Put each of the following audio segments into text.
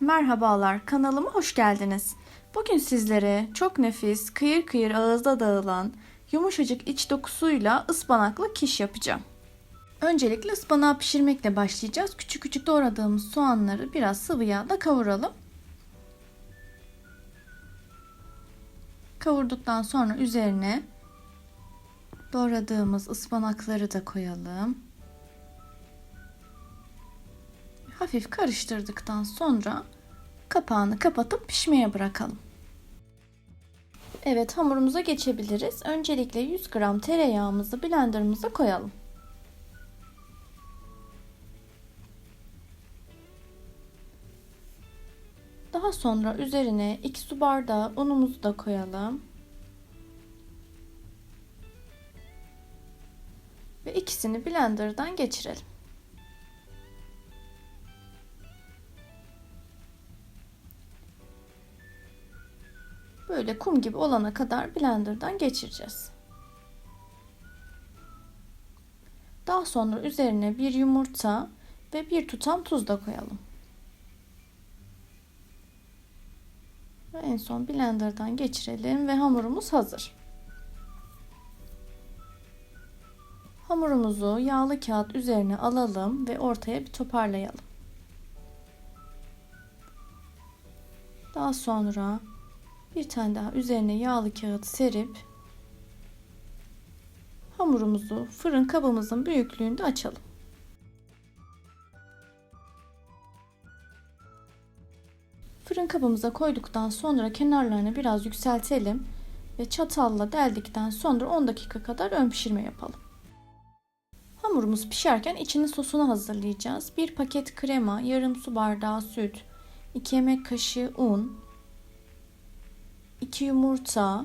Merhabalar, kanalıma hoş geldiniz. Bugün sizlere çok nefis, kıyır kıyır ağızda dağılan, yumuşacık iç dokusuyla ıspanaklı kiş yapacağım. Öncelikle ıspanağı pişirmekle başlayacağız. Küçük küçük doğradığımız soğanları biraz sıvı yağda kavuralım. Kavurduktan sonra üzerine doğradığımız ıspanakları da koyalım. Hafif karıştırdıktan sonra kapağını kapatıp pişmeye bırakalım. Evet hamurumuza geçebiliriz. Öncelikle 100 gram tereyağımızı blenderımıza koyalım. Daha sonra üzerine 2 su bardağı unumuzu da koyalım. Ve ikisini blenderdan geçirelim. Böyle kum gibi olana kadar blenderdan geçireceğiz. Daha sonra üzerine bir yumurta ve bir tutam tuz da koyalım. Ve en son blenderdan geçirelim ve hamurumuz hazır. Hamurumuzu yağlı kağıt üzerine alalım ve ortaya bir toparlayalım. Daha sonra bir tane daha üzerine yağlı kağıt serip hamurumuzu fırın kabımızın büyüklüğünde açalım. Fırın kabımıza koyduktan sonra kenarlarını biraz yükseltelim ve çatalla deldikten sonra 10 dakika kadar ön pişirme yapalım. Hamurumuz pişerken içinin sosunu hazırlayacağız. 1 paket krema, yarım su bardağı süt, 2 yemek kaşığı un, 2 yumurta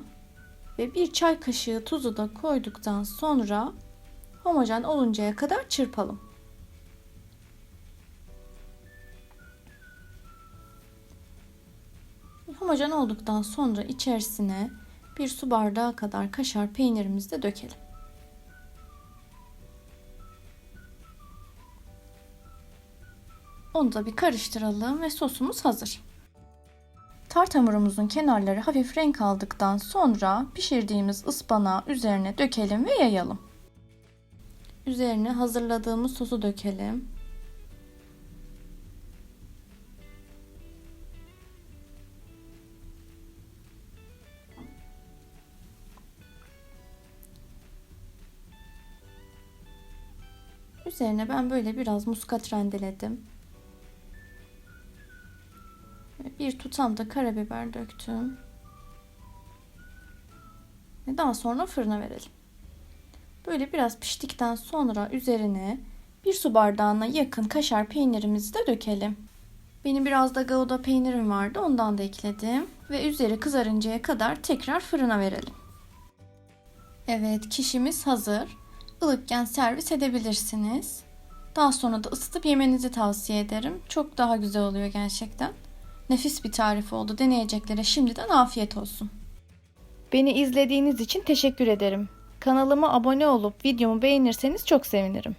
ve 1 çay kaşığı tuzu da koyduktan sonra homojen oluncaya kadar çırpalım. Homojen olduktan sonra içerisine bir su bardağı kadar kaşar peynirimizi de dökelim. Onu da bir karıştıralım ve sosumuz hazır. Tart hamurumuzun kenarları hafif renk aldıktan sonra pişirdiğimiz ıspanağı üzerine dökelim ve yayalım. Üzerine hazırladığımız sosu dökelim. Üzerine ben böyle biraz muskat rendeledim. Bir tutam da karabiber döktüm. Ve daha sonra fırına verelim. Böyle biraz piştikten sonra üzerine bir su bardağına yakın kaşar peynirimizi de dökelim. Benim biraz da gouda peynirim vardı ondan da ekledim. Ve üzeri kızarıncaya kadar tekrar fırına verelim. Evet kişimiz hazır. Ilıkken servis edebilirsiniz. Daha sonra da ısıtıp yemenizi tavsiye ederim. Çok daha güzel oluyor gerçekten. Nefis bir tarif oldu. Deneyeceklere şimdiden afiyet olsun. Beni izlediğiniz için teşekkür ederim. Kanalıma abone olup videomu beğenirseniz çok sevinirim.